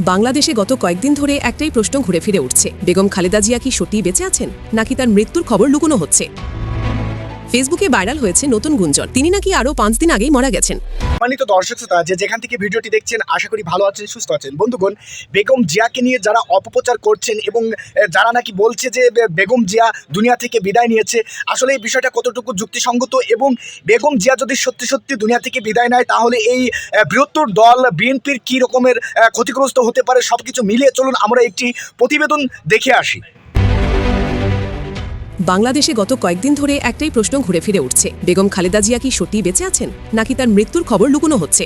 বাংলাদেশে গত কয়েকদিন ধরে একটাই প্রশ্ন ঘুরে ফিরে উঠছে। বেগম খালেদা জিয়া কি সত্যিই বেঁচে আছেন? নাকি তার মৃত্যুর খবর লুকোনো হচ্ছে? ফেসবুকে ভাইরাল হয়েছে নতুন গুঞ্জন। তিনি নাকি আরও পাঁচ দিন আগেই মারা গেছেন। সম্মানিত দর্শক শ্রোতা, যে যেখান থেকে ভিডিওটি দেখছেন, আশা করি ভালো আছেন, সুস্থ আছেন। বন্ধুগণ, বেগম জিয়াকে নিয়ে যারা অপপ্রচার করছেন এবং যারা নাকি বলছে যে বেগম জিয়া দুনিয়া থেকে বিদায় নিয়েছে, আসলে এই বিষয়টা কতটুকু যুক্তিসঙ্গত এবং বেগম জিয়া যদি সত্যি সত্যি দুনিয়া থেকে বিদায় নেয়, তাহলে এই বৃহত্তর দল, বিএনপির কী রকমের ক্ষতিগ্রস্ত হতে পারে সব কিছু মিলিয়ে চলুন আমরা একটি প্রতিবেদন দেখে আসি। বাংলাদেশে গত কয়েকদিন ধরে একটাই প্রশ্ন ঘুরে ফিরে উঠছে। বেগম খালেদা জিয়া কি সত্যিই বেঁচে আছেন, নাকি তার মৃত্যুর খবর লুকোনো হচ্ছে?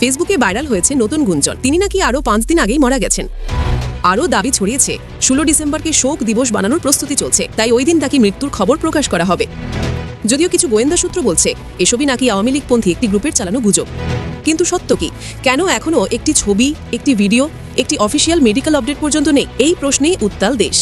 ফেসবুকে ভাইরাল হয়েছে নতুন গুঞ্জন, তিনি নাকি আরও পাঁচ দিন আগেই মারা গেছেন। আরও দাবি ছড়িয়েছে, ষোলো ডিসেম্বরকে শোক দিবস বানানোর প্রস্তুতি চলছে, তাই ওই দিন তাকে মৃত্যুর খবর প্রকাশ করা হবে। যদিও কিছু গোয়েন্দা সূত্র বলছে, এসবই নাকি আওয়ামী লীগপন্থী একটি গ্রুপের চালানো গুজব। কিন্তু সত্য কি, কেন এখনও একটি ছবি, একটি ভিডিও, একটি অফিসিয়াল মেডিকেল আপডেট পর্যন্ত নেই? এই প্রশ্নেই উত্তাল দেশ।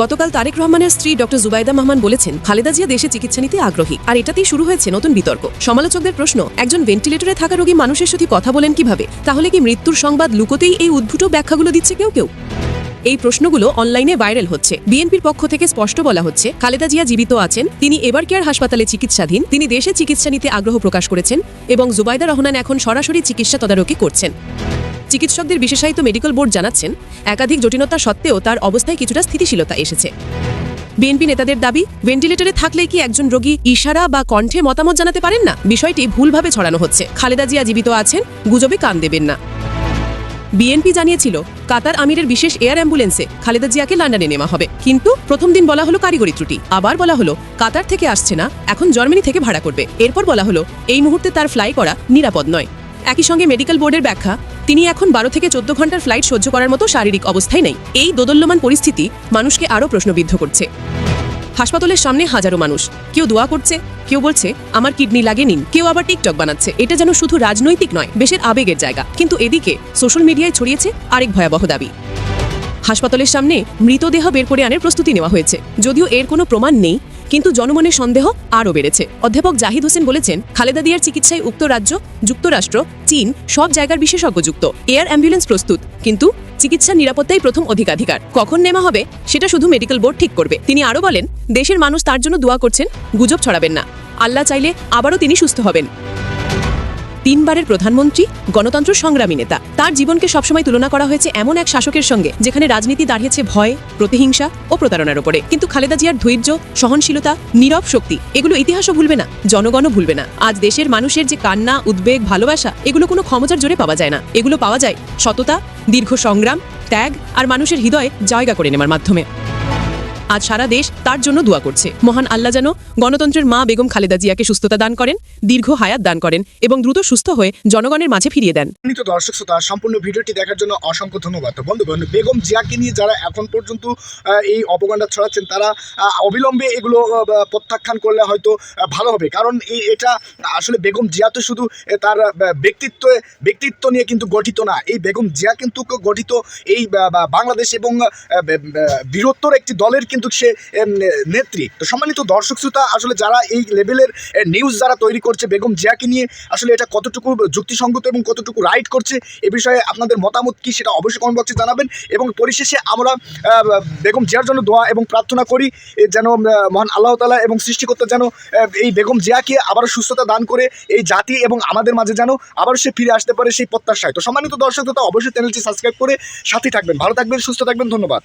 গতকাল তারেক রহমানের স্ত্রী ডক্টর জুবাইদা রহমান বলেছেন, খালেদা জিয়া দেশে চিকিৎসা নিতে আগ্রহী। আর এটাতেই শুরু হয়েছে নতুন বিতর্ক। সমালোচকদের প্রশ্ন, একজন ভেন্টিলেটরে থাকা রোগী মানুষের সাথে কথা বলেন কীভাবে? তাহলে কি মৃত্যুর সংবাদ লুকোতেই এই উদ্ভুত ব্যাখ্যাগুলো দিচ্ছে কেউ কেউ? এই প্রশ্নগুলো অনলাইনে ভাইরাল হচ্ছে। বিএনপির পক্ষ থেকে স্পষ্ট বলা হচ্ছে, খালেদা জিয়া জীবিত আছেন, তিনি এবার কেয়ার হাসপাতালে চিকিৎসাধীন, তিনি দেশে চিকিৎসা নিতে আগ্রহ প্রকাশ করেছেন এবং জুবাইদা রহমান এখন সরাসরি চিকিৎসা তদারকি করছেন। চিকিৎসকদের বিশেষায়িত মেডিকেল বোর্ড জানাচ্ছেন, একাধিক জটিলতা সত্ত্বেও তার অবস্থায় কিছুটা স্থিতিশীলতা এসেছে। বিএনপি নেতাদের দাবি, ভেন্টিলেটরে থাকলে কি একজন রোগী ইশারা বা কণ্ঠে মতামত জানাতে পারেন না? বিষয়টি ভুলভাবে ছড়ানো হচ্ছে। খালেদা জিয়া জীবিত আছেন, গুজবে কান দেবেন না। বিএনপি জানিয়েছিল, কাতার আমিরের বিশেষ এয়ার অ্যাম্বুলেন্সে খালেদা জিয়াকে লন্ডনে নেওয়া হবে। কিন্তু প্রথম দিন বলা হলো কারিগরি ত্রুটি। আবার বলা হলো, কাতার থেকে আসছে না, এখন জার্মানি থেকে ভাড়া করবে। এরপর বলা হলো, এই মুহূর্তে তার ফ্লাই করা নিরাপদ নয়। একই সঙ্গে মেডিকেল বোর্ডের ব্যাখ্যা, তিনি এখন বারো থেকে চোদ্দ ঘণ্টার ফ্লাইট সহ্য করার মতো শারীরিক অবস্থায় নেই। এই দোদল্যমান পরিস্থিতি মানুষকে আরও প্রশ্নবিদ্ধ করছে। হাসপাতালের সামনে হাজারো মানুষ। কেউ দোয়া করছে, কেউ বলছে, আমার কিডনি লাগে নিন। কেউ আবার টিকটক বানাচ্ছে। এটা যেন শুধু রাজনৈতিক নয়, দেশের আবেগের জায়গা। কিন্তু এদিকে সোশ্যাল মিডিয়ায় ছড়িয়েছে আরেক ভয়াবহ দাবি। হাসপাতালের সামনে মৃতদেহ বের করে আনার প্রস্তুতি নেওয়া হয়েছে। যদিও এর কোনো প্রমাণ নেই কিন্তু জনমনের সন্দেহ আরও বেড়েছে। অধ্যাপক জাহিদ হোসেন বলেছেন, খালেদা দিয়ার চিকিৎসায় উক্ত রাজ্য, যুক্তরাষ্ট্র, চীন সব জায়গার বিশেষজ্ঞ যুক্ত এয়ার অ্যাম্বুলেন্স প্রস্তুত, কিন্তু চিকিৎসা নিরাপত্তাই প্রথম অধিকাধিকার। কখন নেওয়া হবে, সেটা শুধু মেডিকেল বোর্ড ঠিক করবে। তিনি আরও বলেন, দেশের মানুষ তার জন্য দোয়া করছেন, গুজব ছড়াবেন না। আল্লাহ চাইলে আবারও তিনি সুস্থ হবেন। তিনবারের প্রধানমন্ত্রী, গণতন্ত্র সংগ্রামী নেতা। তার জীবনকে সবসময় তুলনা করা হয়েছে এমন এক শাসকের সঙ্গে, যেখানে রাজনীতি দাঁড়িয়েছে ভয়, প্রতিহিংসা ও প্রতারণার উপরে। কিন্তু খালেদা জিয়ার ধৈর্য, সহনশীলতা, নীরব শক্তি, এগুলো ইতিহাসও ভুলবে না, জনগণও ভুলবে না। আজ দেশের মানুষের যে কান্না, উদ্বেগ, ভালোবাসা, এগুলো কোনো ক্ষমতার জোরে পাওয়া যায় না। এগুলো পাওয়া যায় সততা, দীর্ঘ সংগ্রাম, ত্যাগ আর মানুষের হৃদয়ে জায়গা করে নেওয়ার মাধ্যমে। আজ সারা দেশ তার জন্য দোয়া করছে। মহান আল্লাহ যেন গণতন্ত্রের মা বেগম খালেদা জিয়াকে সুস্থতা দান করেন দীর্ঘ হায়াত দান করেন এবং দ্রুত সুস্থ হয়ে জনগণের মাঝে ফিরিয়ে দেন। দর্শক শ্রোতা সম্পূর্ণ ভিডিওটি দেখার জন্য অসংখ্য ধন্যবাদ। তো বন্ধুগণ বেগম জিয়াকে নিয়ে যারা এখন পর্যন্ত এই অপগণ্ডা ছড়াচ্ছেন তারা অবিলম্বে এগুলো প্রত্যাখ্যান করলে হয়তো ভালো হবে। কারণ এটা আসলে বেগম জিয়া তো শুধু তার ব্যক্তিত্ব ব্যক্তিত্ব নিয়ে কিন্তু গঠিত না। এই বেগম জিয়া কিন্তু গঠিত এই বাংলাদেশ এবং আহ, বে- বে- বৃহত্তর একটি দলের কিন্তু সে নেত্রী। তো সম্মানিত দর্শক শ্রোতা, আসলে যারা এই লেভেলের নিউজ যারা তৈরি করছে, বেগম জিয়াকে নিয়ে, আসলে এটা কতটুকু যুক্তিসঙ্গত এবং কতটুকু রাইট করছে, এ বিষয়ে আপনাদের মতামত কি সেটা অবশ্যই কমেন্ট বক্সে জানাবেন এবং পরিশেষে আমরা বেগম জিয়ার জন্য দোয়া এবং প্রার্থনা করি যেন মহান আল্লাহ তালা এবং সৃষ্টিকর্তা যেন এই বেগম জিয়াকে আবারও সুস্থতা দান করে, এই জাতি এবং আমাদের মাঝে যেন আবার সে ফিরে আসতে পারে সেই প্রত্যাশায়। তো সম্মানিত দর্শক শ্রোতা, অবশ্যই চ্যানেলটি সাবস্ক্রাইব করে সাথে থাকবেন। ভালো থাকবেন, সুস্থ থাকবেন, ধন্যবাদ।